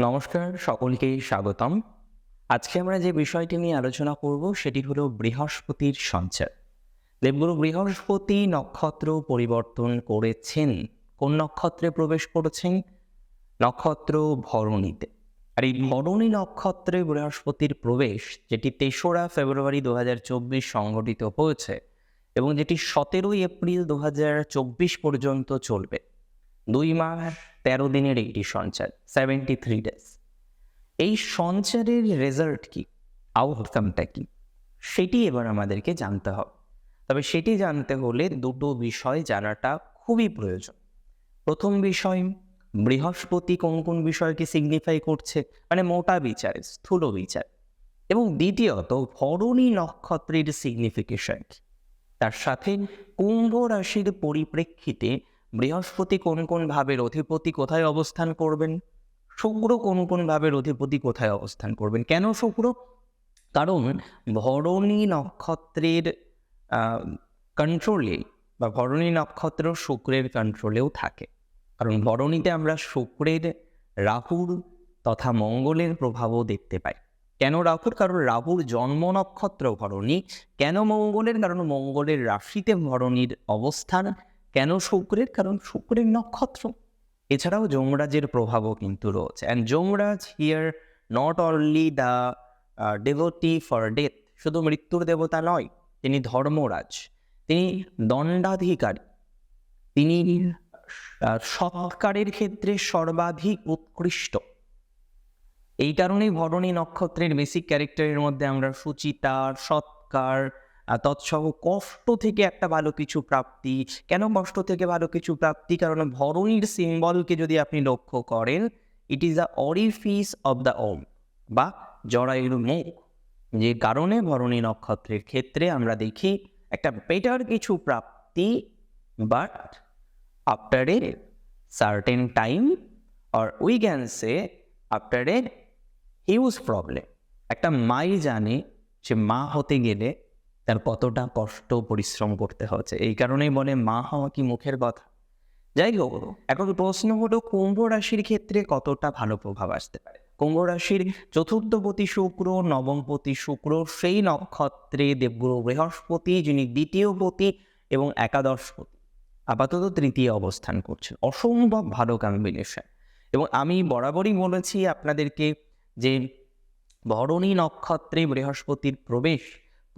নমস্কার, সকলকে স্বাগতম। আজকে আমরা যে বিষয়টি নিয়ে আলোচনা করব সেটি হলো বৃহস্পতির সঞ্চার। দেবগুরু বৃহস্পতি নক্ষত্র পরিবর্তন করেছেন। কোন নক্ষত্রে প্রবেশ করেছেন? নক্ষত্র ভরণীতে। আর এই ভরণী নক্ষত্রে বৃহস্পতির প্রবেশ, যেটি তেসরা ফেব্রুয়ারি দু সংঘটিত হয়েছে এবং যেটি সতেরোই এপ্রিল দু হাজার চব্বিশ পর্যন্ত চলবে। দুই মাস তেরো দিনের একটি সঞ্চার সেভেন্টি থ্রি ডেজ এই সঞ্চারের রেজাল্ট কি? আউটকামটা কি? সেটি এবার আমাদেরকে জানতে হবে। তবে সেটি জানতে হলে দুটো বিষয় জানাটা খুবই প্রয়োজন। প্রথম বিষয়, বৃহস্পতি কোন কোন বিষয়কে সিগনিফাই করছে? মানে মোটা বিচার, স্থূল বিচার। এবং দ্বিতীয়ত, ভরণী নক্ষত্রের সিগনিফিকেশন তার সাথে কুম্ভ রাশির পরিপ্রেক্ষিতে বৃহস্পতি কোন কোন ভাবের অধিপতি কোথায় অবস্থান করবেন? শুক্র কোন কোন ভাবের অধিপতি কোথায় অবস্থান করবেন? কেন শুক্র? কারণ ভরণী নক্ষত্রের কন্ট্রোলে বা ভরণী নক্ষত্র শুক্রের কন্ট্রোলেও থাকে। কারণ ভরণীতে আমরা শুক্রের রাহুর তথা মঙ্গলের প্রভাবও দেখতে পাই। কেন রাহুর? কারণ রাহুর জন্ম নক্ষত্র ভরণী। কেন মঙ্গলের? কারণ মঙ্গলের রাশিতে ভরণীর অবস্থান কেন শুক্রের? কারণ শুক্রের নক্ষত্র। এছাড়াও যমরাজের প্রভাবও কিন্তু রয়েছে। And Yamraj here not only the devotee for death শুধু মৃত্যুর দেবতা নয়, তিনি ধর্মরাজ। তিনি দণ্ডাধিকারী। তিনি সৎকারের ক্ষেত্রে সর্বাধিক উৎকৃষ্ট। এই কারণেই ভরণী নক্ষত্রের বেসিক ক্যারেক্টারের মধ্যে আমরা সুচিতা, সৎকার তৎসহ কষ্ট থেকে একটা ভালো কিছু প্রাপ্তি। কেন কষ্ট থেকে ভালো কিছু প্রাপ্তি? কারণ ভরণীর সিম্বলকে যদি আপনি লক্ষ্য করেন it is the orifice of the womb বা জরায়ুর মুখ, যে কারণে ভরণী নক্ষত্রের ক্ষেত্রে আমরা দেখি একটা বেটার কিছু প্রাপ্তি but after a certain time or we can say after a huge problem একটা মাই জানে সে মা হতে গেলে তার কতটা কষ্ট, পরিশ্রম করতে হচ্ছে। এই কারণেই বলে, মা হওয়া কি মুখের কথা? যাই হোক, এখন প্রশ্ন হলো, কুম্ভ রাশির ক্ষেত্রে কতটা ভালো প্রভাব আসতে পারে? কুম্ভ রাশির চতুর্থপতি শুক্র, নবমপতি শুক্র, সেই নক্ষত্রে দেবগুরু বৃহস্পতি, যিনি দ্বিতীয় পতি এবং একাদশপতি। আপাতত তৃতীয় অবস্থান করছেন অসম্ভব ভালো কম্বিনেশন এবং আমি বরাবরই বলেছি আপনাদেরকে যে ভরণী নক্ষত্রে বৃহস্পতির প্রবেশ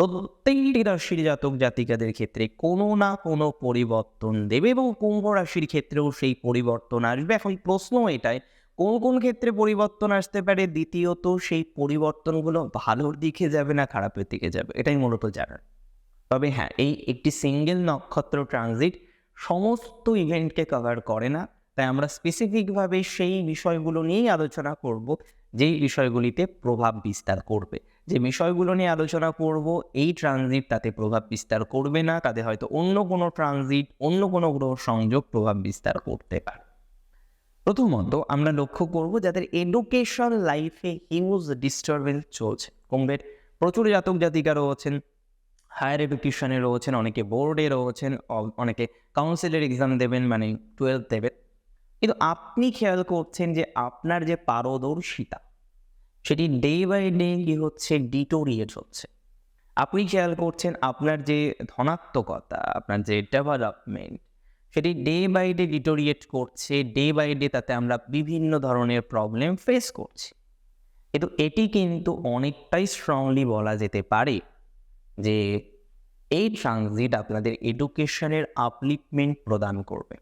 প্রত্যেকটি রাশির জাতক জাতিকাদের ক্ষেত্রে কোনো না কোনো পরিবর্তন দেবে এবং কুম্ভ রাশির ক্ষেত্রেও সেই পরিবর্তন আসবে। এখন প্রশ্ন এটাই, কোন কোন ক্ষেত্রে পরিবর্তন আসতে পারে? দ্বিতীয়ত, সেই পরিবর্তনগুলো ভালোর দিকে যাবে না খারাপের দিকে যাবে? এটাই মূলত জানার। তবে হ্যাঁ এই একটি সিঙ্গেল নক্ষত্র ট্রানজিট সমস্ত ইভেন্টকে কভার করে না। তাই আমরা স্পেসিফিকভাবে সেই বিষয়গুলো নিয়েই আলোচনা করব, যেই বিষয়গুলিতে প্রভাব বিস্তার করবে। যে বিষয়গুলো নিয়ে আলোচনা করব, এই ট্রানজিট তাতে প্রভাব বিস্তার করবে না, তাতে হয়তো অন্য কোনো ট্রানজিট অন্য কোনো গ্রহ সংযোগ প্রভাব বিস্তার করতে পারে। প্রথমত আমরা লক্ষ্য করব যাদের এডুকেশন লাইফে হিউজ ডিস্টারবেন্স চলছে। কুম্ভের প্রচুর জাতক জাতিকা রয়েছেন হায়ার এডুকেশনে রয়েছেন, অনেকে বোর্ডে রয়েছেন অনেকে কাউন্সিলের এক্সাম দেবেন মানে টুয়েলভ দেবেন। কিন্তু আপনি খেয়াল করছেন যে আপনার যে পারদর্শিতা সেটি ডে বাই ডে কি হচ্ছে ডিটোরিয়েট হচ্ছে। আপনি খেয়াল করছেন আপনার যে ধনাত্মকতা, আপনার যে ডেভেলপমেন্ট সেটি ডে বাই ডে ডিটোরিয়েট করছে ডে বাই ডে তাতে আমরা বিভিন্ন ধরনের প্রবলেম ফেস করছি। কিন্তু এটি কিন্তু অনেকটাই স্ট্রংলি বলা যেতে পারে যে এই ট্রানজিট আপনাদের এডুকেশনের আপলিপমেন্ট প্রদান করবে।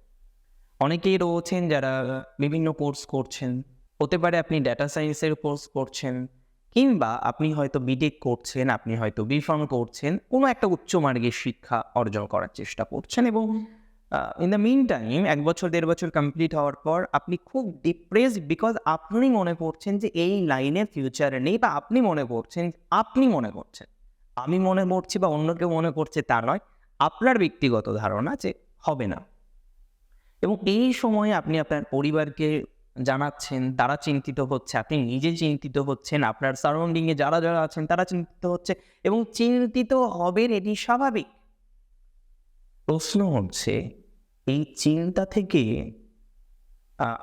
অনেকেই রয়েছেন যারা বিভিন্ন কোর্স করছেন হতে পারে আপনি ডেটা সায়েন্সের কোর্স করছেন, কিংবা আপনি হয়তো বিটেক করছেন, আপনি হয়তো বিফর্ম করছেন, কোনো একটা উচ্চ মার্গের শিক্ষা অর্জন করার চেষ্টা করছেন এবং ইন দ্য মিন টাইম এক বছর, দেড় বছর কমপ্লিট হওয়ার পর আপনি খুব ডিপ্রেস বিকজ আপনি মনে করছেন যে এই লাইনে ফিউচার নেই বা আপনি মনে করছেন, আপনি মনে করছেন। আমি মনে করছি বা অন্য কেউ মনে করছে তা নয়, আপনার ব্যক্তিগত ধারণা যে হবে না। এবং এই সময়ে আপনি আপনার পরিবারকে জানাচ্ছেন, তারা চিন্তিত হচ্ছে, আপনি নিজে চিন্তিত হচ্ছেন, আপনার সারাউন্ডিংয়ে যারা যারা আছেন, তারা চিন্তিত হচ্ছে এবং চিন্তিত হবেন এটি স্বাভাবিক। প্রশ্ন হচ্ছে, এই চিন্তা থেকে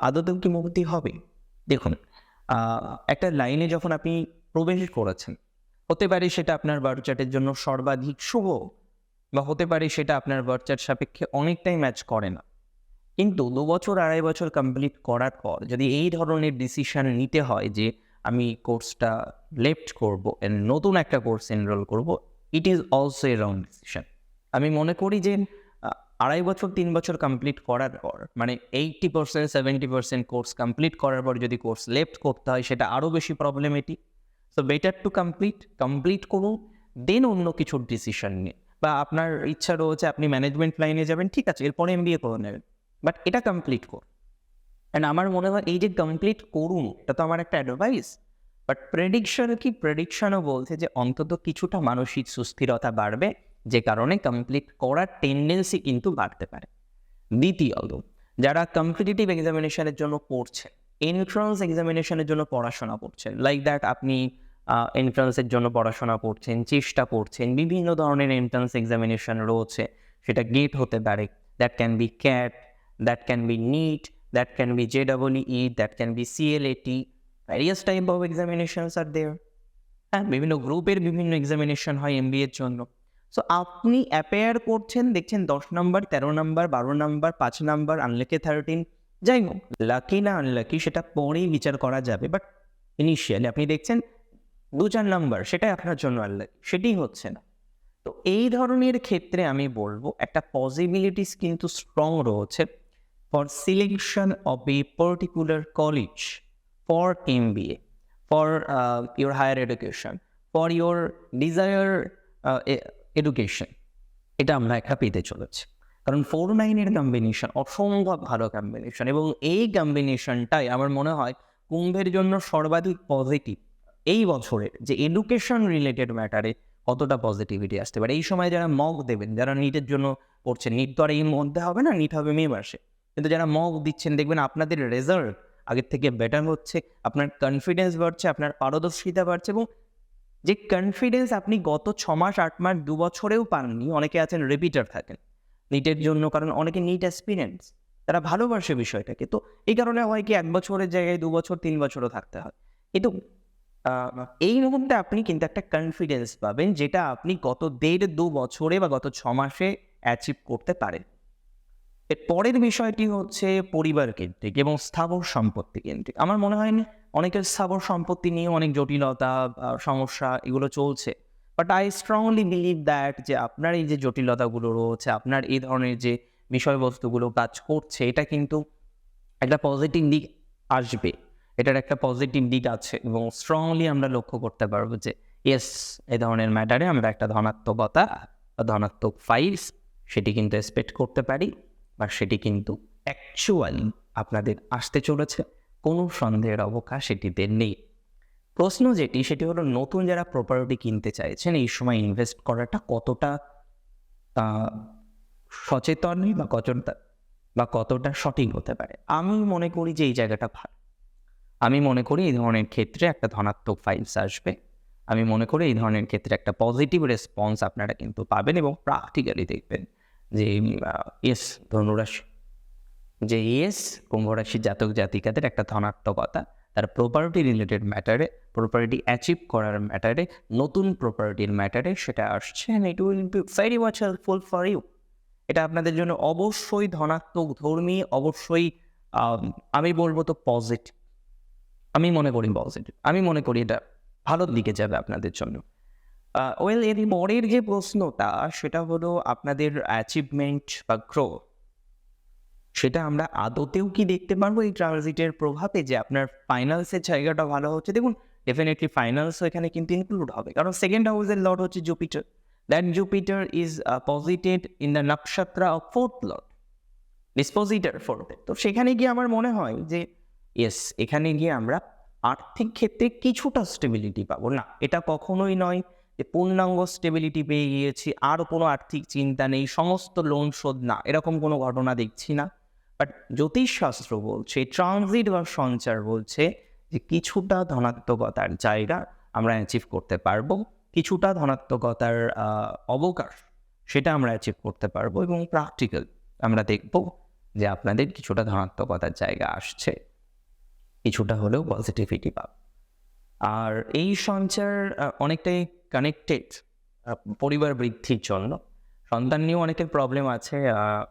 আদতেও কি মুক্তি হবে? দেখুন একটা লাইনে যখন আপনি প্রবেশ করেছেন, হতে পারে সেটা আপনার বার্চার্টের জন্য সর্বাধিক শুভ, বা হতে পারে সেটা আপনার বার্চার্ট সাপেক্ষে অনেকটাই ম্যাচ করে না। কিন্তু দু বছর, আড়াই বছর কমপ্লিট করার পর যদি এই ধরনের ডিসিশান নিতে হয় যে আমি কোর্সটা লেফট করব and নতুন একটা কোর্স এনরোল করব it is also a wrong decision আমি মনে করি যে আড়াই বছর, তিন বছর কমপ্লিট করার পর মানে eighty percent seventy percent course complete করার পর যদি কোর্স লেফট করতে হয়, সেটা আরও বেশি problematic so better to complete complete করুন দেন অন্য কিছুর ডিসিশন নিয়ে বা আপনার ইচ্ছা রয়েছে, আপনি ম্যানেজমেন্ট লাইনে যাবেন, ঠিক আছে, এরপরে এম বিএ করে নেবেন। বাট এটা কমপ্লিট কর। অ্যান্ড আমার মনে হয় এই যে কমপ্লিট করুন, এটা তো আমার একটা অ্যাডভাইস বাট প্রেডিকশন কি? প্রেডিকশনও বলছে যে অন্তত কিছুটা মানসিক সুস্থিরতা বাড়বে, যে কারণে কমপ্লিট করার টেন্ডেন্সি কিন্তু বাড়তে পারে। দ্বিতীয়ত, যারা কম্পিটিটিভ এক্সামিনেশনের জন্য পড়ছেন এন্ট্রান্স এক্সামিনেশনের জন্য পড়াশোনা করছেন লাইক দ্যাট আপনি এন্ট্রান্সের জন্য পড়াশোনা করছেন, চেষ্টা করছেন, বিভিন্ন ধরনের এন্ট্রান্স এক্সামিনেশন রয়েছে, সেটা গেট হতে পারে that can be cat B NEET that can B J double E that can B সিএলএটি various type of examinations আর দেয়ার হ্যাঁ বিভিন্ন গ্রুপের বিভিন্ন এক্সামিনেশন হয় এম এর জন্য। সো আপনি অ্যাপেয়ার করছেন, দেখছেন দশ নম্বর তেরো নম্বর বারো নম্বর পাঁচ নম্বর আনলেকে থার্টিন যাই হোক লাকি না আনলাকি সেটা পরেই বিচার করা যাবে। বাট ইনিশিয়ালি আপনি দেখছেন দু চার নাম্বার সেটাই আপনার জন্য আনলাকি সেটাই হচ্ছে না। তো এই ধরনের ক্ষেত্রে আমি বলব, একটা পসিবিলিটিস কিন্তু স্ট্রং রয়েছে। For selection of a particular college for M B A for your higher education for your desire education এটা আমরা একটা পেতে চলেছি। কারণ ফোর নাইনের কম্বিনেশন অসম্ভব ভালো কম্বিনেশন এবং এই কম্বিনেশনটাই আমার মনে হয় কুম্ভের জন্য সর্বাধিক পজিটিভ এই বছরের যে এডুকেশন রিলেটেড ম্যাটারে কতটা পজিটিভিটি আসতে পারে। এই সময় যারা মগ দেবেন, যারা নিটের জন্য পড়ছেন নিট তো আর এই মধ্যে হবে না নিট হবে মে মাসে। কিন্তু যারা মগ দিচ্ছেন, দেখবেন আপনাদের রেজাল্ট আগের থেকে বেটার হচ্ছে, আপনার কনফিডেন্স বাড়ছে, আপনার পারদর্শিতা বাড়ছে এবং যে কনফিডেন্স আপনি গত ছ মাস আট মাস, দু বছরেও পাননি, অনেকে আছেন রিপিটার থাকেন। নিটের জন্য কারণ অনেকে নিট এক্সপিরিয়েন্স তারা ভালোবাসে বিষয়টাকে। তো এই কারণে হয় কি, এক বছরের জায়গায় দু বছর, তিন বছরও থাকতে হয়। কিন্তু এই মুহূর্তে আপনি কিন্তু একটা কনফিডেন্স পাবেন, যেটা আপনি গত দেড়, দু বছরে বা গত ছ মাসে অ্যাচিভ করতে পারেন। এর পরের বিষয়টি হচ্ছে পরিবার কেন্দ্রিক এবং স্থাবর সম্পত্তি কেন্দ্রিক। আমার মনে হয় অনেকের স্থাবর সম্পত্তি নিয়ে অনেক জটিলতা সমস্যা এগুলো চলছে। But I strongly believe that যে আপনার এই যে জটিলতাগুলো রয়েছে, আপনার এই ধরনের যে বিষয়বস্তুগুলো কাজ করছে, এটা কিন্তু একটা পজিটিভ দিক আসবে। এটার একটা পজিটিভ দিক আছে এবং স্ট্রংলি আমরা লক্ষ্য করতে পারব যে ইয়েস এই ধরনের ম্যাটারে আমরা একটা ধনাত্মকতা ধনাত্মক ফাইলস সেটি কিন্তু এক্সপেক্ট করতে পারি। বা সেটি কিন্তু অ্যাকচুয়ালি আপনাদের আসতে চলেছে, কোনো সন্দেহের অবকাশ সেটিতে নেই। প্রশ্ন যেটি, সেটি হলো নতুন যারা প্রপার্টি কিনতে চাইছেন, এই সময় ইনভেস্ট করাটা কতটা সচেতন বা কতটা বা কতটা সঠিক হতে পারে? আমি মনে করি যে এই জায়গাটা ভালো। আমি মনে করি এই ধরনের ক্ষেত্রে একটা ধনাত্মক ফাইলস আসবে। আমি মনে করি এই ধরনের ক্ষেত্রে একটা পজিটিভ রেসপন্স আপনারা কিন্তু পাবেন এবং প্র্যাকটিক্যালি দেখবেন। যে ইয়েস ধনুরাশি। যে ইয়েস কুম্ভরাশি জাতক জাতিকাদের একটা ধনাত্মকতা, তার প্রপার্টি রিলেটেড ম্যাটারে প্রপার্টি অ্যাচিভ করার ম্যাটারে নতুন প্রপার্টির ম্যাটারে সেটা আসছে it will be very much helpful for you এটা আপনাদের জন্য অবশ্যই ধনাত্মক ধর্মী, অবশ্যই আমি বলব তো পজিটিভ আমি মনে করি পজিটিভ আমি মনে করি এটা ভালোর দিকে যাবে আপনাদের জন্য। ওয়েল এর পরের যে প্রশ্নটা, সেটা হলো আপনাদের অ্যাচিভমেন্ট বা গ্রো সেটা আমরা আদতেও কি দেখতে পারব এই ট্রানজিটের প্রভাবে যে আপনার ফাইন্যান্সের জায়গাটা ভালো হচ্ছে? দেখুন ডেফিনেটলি ফাইন্যান্সও এখানে কিন্তু ইনক্লুড হবে। কারণ সেকেন্ড হাউসের লর্ড হচ্ছে Jupiter that Jupiter is posited in the nakshatra of fourth lord dispositor ফোর্থে তো সেখানে গিয়ে আমার মনে হয় যে ইয়েস এখানে গিয়ে আমরা আর্থিক ক্ষেত্রে কিছুটা স্টেবিলিটি পাবো। না, এটা কখনোই নয়। যে পূর্ণাঙ্গ স্টেবিলিটি পেয়ে গিয়েছি, আর কোনো আর্থিক চিন্তা নেই, সমস্ত লোন শোধ না, এরকম কোনো ঘটনা দেখছি না। বাট জ্যোতিষশাস্ত্র বলছে ট্রানজিট বা সঞ্চার বলছে যে কিছুটা ধনাত্মকতার জায়গা আমরা অ্যাচিভ করতে পারব, কিছুটা ধনাত্মকতার অবকাশ সেটা আমরা অ্যাচিভ করতে পারব এবং প্র্যাকটিক্যাল আমরা দেখব যে আপনাদের কিছুটা ধনাত্মকতার জায়গা আসছে, কিছুটা হলেও পজিটিভিটি পাবে। আর এই সঞ্চার অনেকটাই কানেক্টেড পরিবার বৃদ্ধির জন্য। সন্তান নিয়েও অনেকের প্রবলেম আছে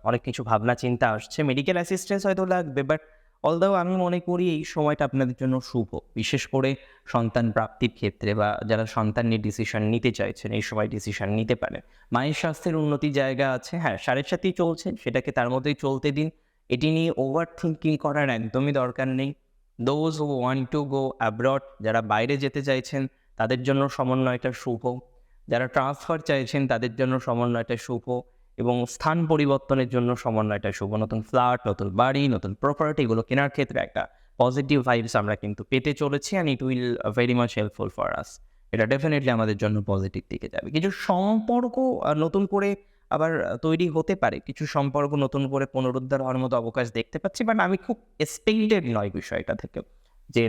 অনেক কিছু ভাবনা চিন্তা আসছে। মেডিকেল অ্যাসিস্ট্যান্স হয়তো লাগবে বাট অলদাও আমি মনে করি এই সময়টা আপনাদের জন্য শুভ বিশেষ করে সন্তান প্রাপ্তির ক্ষেত্রে বা যারা সন্তান নিয়ে ডিসিশন নিতে চাইছেন এই সময় ডিসিশন নিতে পারেন। মায়ের স্বাস্থ্যের উন্নতি জায়গা আছে হ্যাঁ সাড়ের সাথেই চলছে সেটাকে তার মধ্যেই চলতে দিন। এটি নিয়ে ওভার থিঙ্কিং করার একদমই দরকার নেই। Those who want to go abroad যারা বাইরে যেতে চাইছেন তাদের জন্য সমন্বয়টা শুভ। যারা ট্রান্সফার চাইছেন, তাদের জন্য সমন্বয়টা শুভ এবং স্থান পরিবর্তনের জন্য সমন্বয়টা শুভ। নতুন ফ্ল্যাট নতুন বাড়ি, নতুন প্রপার্টি এগুলো কেনার ক্ষেত্রে একটা পজিটিভ ভাইবস আমরা কিন্তু পেতে চলেছি and it will very much helpful for us এটা ডেফিনেটলি আমাদের জন্য পজিটিভ দিকে যাবে। কিছু সম্পর্ক নতুন করে আবার তৈরি হতে পারে। কিছু সম্পর্ক নতুন করে পুনরুদ্ধার হওয়ার মতো অবকাশ দেখতে পাচ্ছি বাট আমি খুব এক্সপেক্টেড নয় বিষয়টা থেকে। যে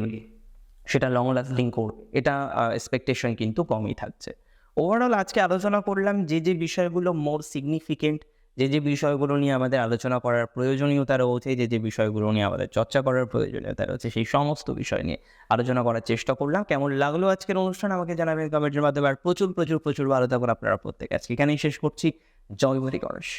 সেটা লং লাস্টিং করবে এটা এক্সপেকটেশন কিন্তু কমই থাকছে। ওভারঅল আজকে আলোচনা করলাম যে যে বিষয়গুলো মোর সিগনিফিকেন্ট যে যে বিষয়গুলো নিয়ে আমাদের আলোচনা করার প্রয়োজনীয়তা রয়েছে, যে যে বিষয়গুলো নিয়ে আমাদের চর্চা করার প্রয়োজনীয়তা রয়েছে, সেই সমস্ত বিষয় নিয়ে আলোচনা করার চেষ্টা করলাম। কেমন লাগল আজকের অনুষ্ঠান আমাকে জানাবেন কমেন্টের মাধ্যমে, আর প্রচুর প্রচুর প্রচুর ভালো থাকুন আপনারা প্রত্যেক। আজকে এখানেই শেষ করছি। জয় হরি গণেশ।